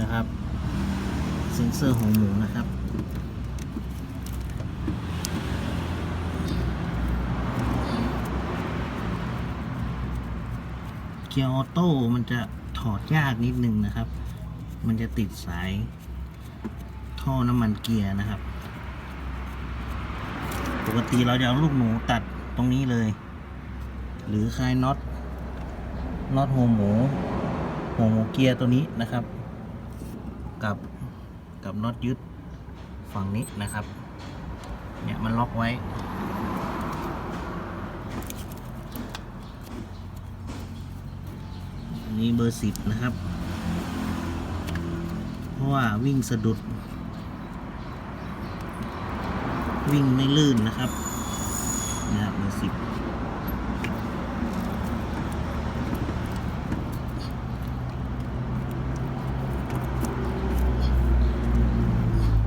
นะครับ เซ็นเซอร์ของหมูนะครับเกียร์ออโต้มันจะถอดยากนิดนึงนะครับ มันจะติดสาย ท่อน้ำมันเกียร์นะครับ ปกติเราจะเอาลูกหนูตัดตรงนี้เลย หรือคลายน็อตน็อตหัวหมูหัวหมูเกียร์ตัวนี้นะครับ กับกับน็อตยึดฝั่งนี้นะครับ เนี่ยมันล็อกไว้นนี้เบอร์สิบนะครับ เพราะว่าวิ่งสะดุด วิ่งไม่ลื่นนะครับนะครับเบอร์สิบ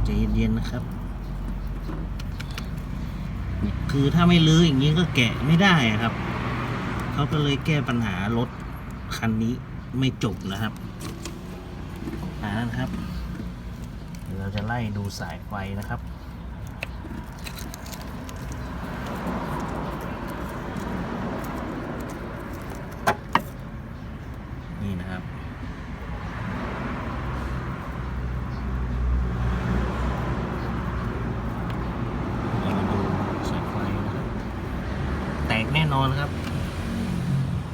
ใจ เย็นนะครับ คือถ้าไม่ลื้ออย่างนี้ก็แกะไม่ได้ครับ เขาก็เลยแก้ปัญหารถคันนี้ไม่จบนะครับอ่านะครับ เดี๋ยวเราจะไล่ดูสายไฟนะครับ นี่นะครับ เรามาดูสายไฟนะครับ แตกแน่น อนครับ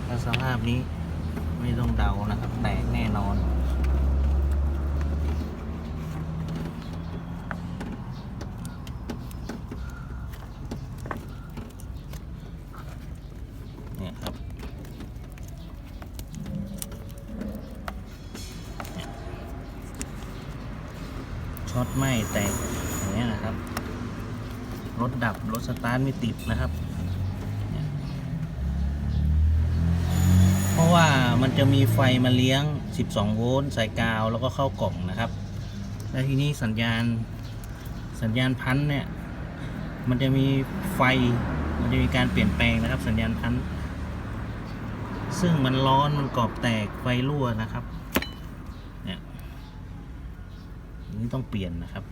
ถ้าสภาพนี้ไม่ต้องเดานะครับ แตกแน่นอนเนี่ยครับช็อตไหมแตกอย่างเงี้ยนะครับ รถดับ รถสตาร์ทไม่ติดนะครับเนี่ย เพราะว่ามันจะมีไฟมาเลี้ยง 12 โวลต์สายกาวแล้วก็เข้ากล่องนะครับ แล้วทีนี้สัญญาณสัญญาณพันเนี่ย มันจะมีไฟ มันจะมีการเปลี่ยนแปลงนะครับ สัญญาณพันซึ่งมันร้อนมันกรอบแตกไฟรั่วนะครับ เนี่ยอันนี้ต้องเปลี่ยนนะครับ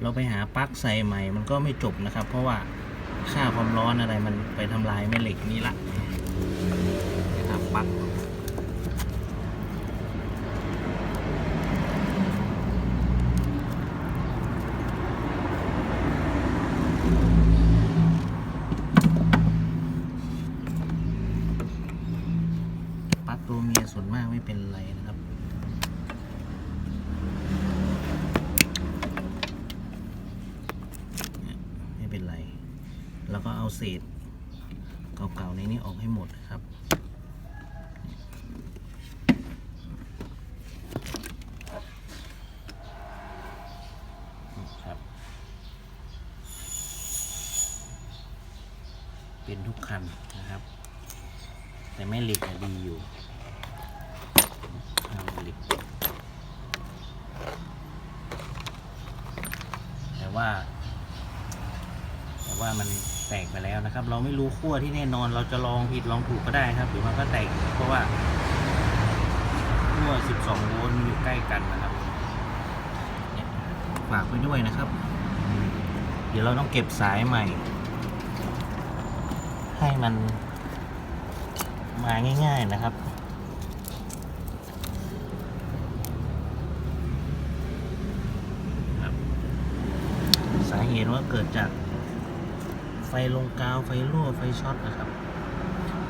เราไปหาปลั๊กใส่ใหม่ มันก็ไม่จบนะครับ เพราะว่าค่าความร้อนอะไรมันไปทำลายแม่เหล็กนี้ละ นะครับปลั๊กตัวเมียส่วนมากไม่เป็นไรนะครับไม่เป็นไร แล้วก็เอาเศษเก่าๆในนี้ออกให้หมดนะครับ เป็นทุกคันนะครับ แต่แม่เหล็กอะดีอยู่เหล็กแต่ว่า แต่ว่ามันแตกไปแล้วนะครับ เราไม่รู้ขั้วที่แน่นอนเราจะลองผิดลองถูกก็ได้ครับ หรือมันก็แตกเพราะว่าขั้ว 12 โวลต์อยู่ใกล้กันนะครับฝากไปด้วยนะครับ เดี๋ยวเราต้องเก็บสายใหม่ ให้มันมาง่าย ๆนะครับ สาเหตุว่าเกิดจากไฟลงกาวไฟรั่วไฟช็อตนะครับ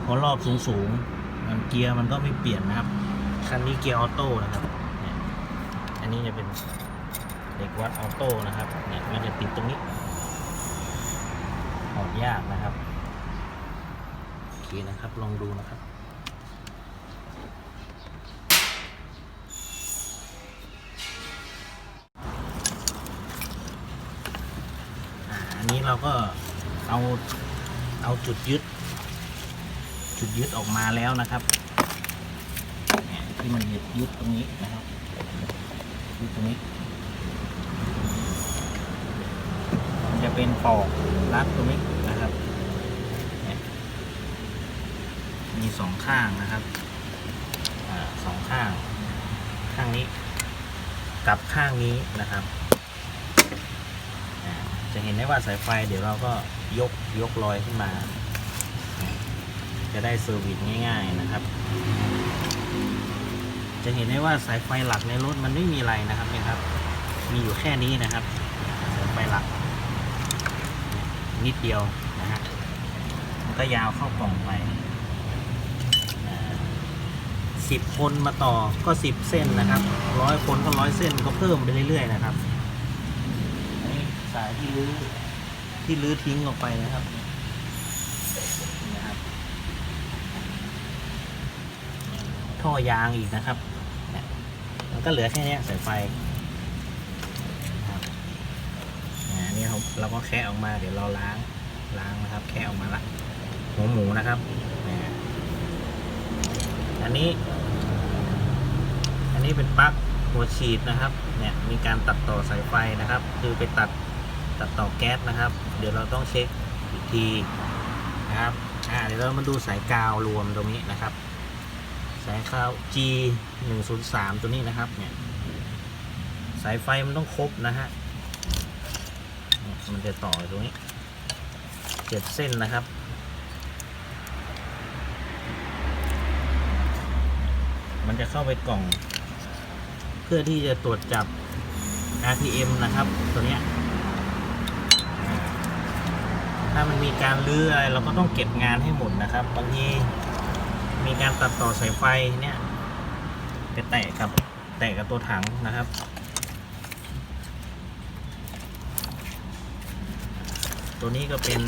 พอรอบสูงๆมันเกียร์มันก็ไม่เปลี่ยนนะครับ คันนี้เกียร์ออโต้นะครับอันนี้จะเป็นเด็กวัดออโต้นะครับเนี่ยมันจะติดตรงนี้ออกยากนะครับ เคนะครับ ลองดูนะครับ อันนี้เราก็เอาเอาจุดยึด จุดยึดออกมาแล้วนะครับที่มันยึดยึดตรงนี้นะครับยึดตรงนี้มันจะเป็นปอกรัดตรงนี้นะครับเนี่ย มีสองข้างนะครับอสองข้าง ข้างนี้ กับข้างนี้นะครับจะเห็นได้ว่าสายไฟเดี๋ยวเราก็ยกยกลอยขึ้นมา จะได้เซอร์วิสง่ายๆนะครับ จะเห็นได้ว่าสายไฟหลักในรถมันไม่มีอะไรนะครับเนี่ยครับ มีอยู่แค่นี้นะครับสายไฟหลัก นิดเดียวนะฮะก็ยาวเข้ากล่องไป สิบคนมาต่อก็สิบเส้นนะครับร้อยคนก็ร้อยเส้นก็เพิ่มไปเรื่อยๆนะครับอันนี้สายที่รื้อที่รื้อทิ้งออกไปนะครับนะครับ ท่อยางอีกนะครับมันก็เหลือแค่นี้สายไฟนะครับนี่เราเราก็แคะออกมาเดี๋ยวเราล้างล้างนะครับ แคะออกมาละหัวหมูนะครับอันนี้ นี้เป็นปลั๊กหัวฉีดนะครับ เนี่ยมีการตัดต่อสายไฟนะครับ คือไปตัดตัดต่อแก๊สนะครับ เดี๋ยวเราต้องเช็คอีกทีนะครับอ่าเดี๋ยวเรามาดูสายกาวรวมตรงนี้นะครับ สายข้าว G 1 0 3ตัวนี้นะครับ เนี่ย สายไฟมันต้องครบนะฮะ มันจะต่อตรงนี้เจ็ดเส้นนะครับมันจะเข้าไปกล่อง เพื่อที่จะตรวจจับ RPM นะครับ ตัวเนี้ยถ้ามันมีการเลื้อเราก็ต้องเก็บงานให้หมดนะครับบางทีมีการตัดต่อสายไฟเนี่ยไปแตะกับแตะกับตัวถังนะครับ ตัวนี้ก็เป็น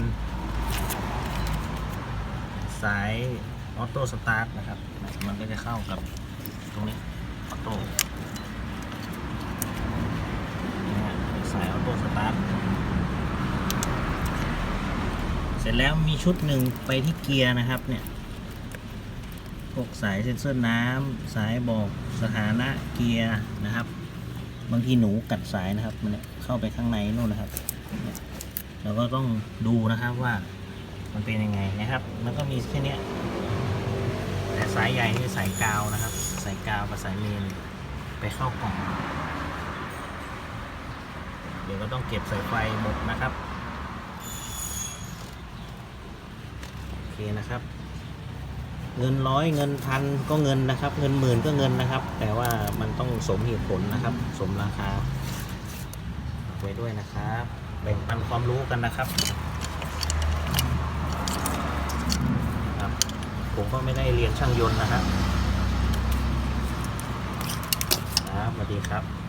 สายออโต้สตาร์ทนะครับ มันก็จะเข้ากับตรงนี้ออโต้นะฮะ สายออโต้สตาร์ทเสร็จแล้วมีชุดหนึ่งไปที่เกียร์นะครับเนี่ยพวกสายเซ็นเซอร์น้ำสายบอกสถานะเกียร์นะครับ บางทีหนูกัดสายนะครับมันเข้าไปข้างในนู่นนะครับเราก็ต้องดูนะครับว่ามันเป็นยังไงนะครับ มันก็มีแค่เนี้ยแต่สายใหญ่นี่สายกาวนะครับ สายกาวกับสายเมนไปเข้ากล่อง เดี๋ยวก็ต้องเก็บสายไฟหมดนะครับ โอเคนะครับ เงินร้อยเงินพันก็เงินนะครับ เงินหมื่นก็เงินนะครับ แต่ว่ามันต้องสมเหตุผลนะครับ สมราคาไว้ด้วยนะครับ แบ่งปันความรู้กันนะครับครับ ผมก็ไม่ได้เรียนช่างยนต์นะครับครับสวัสดีครับ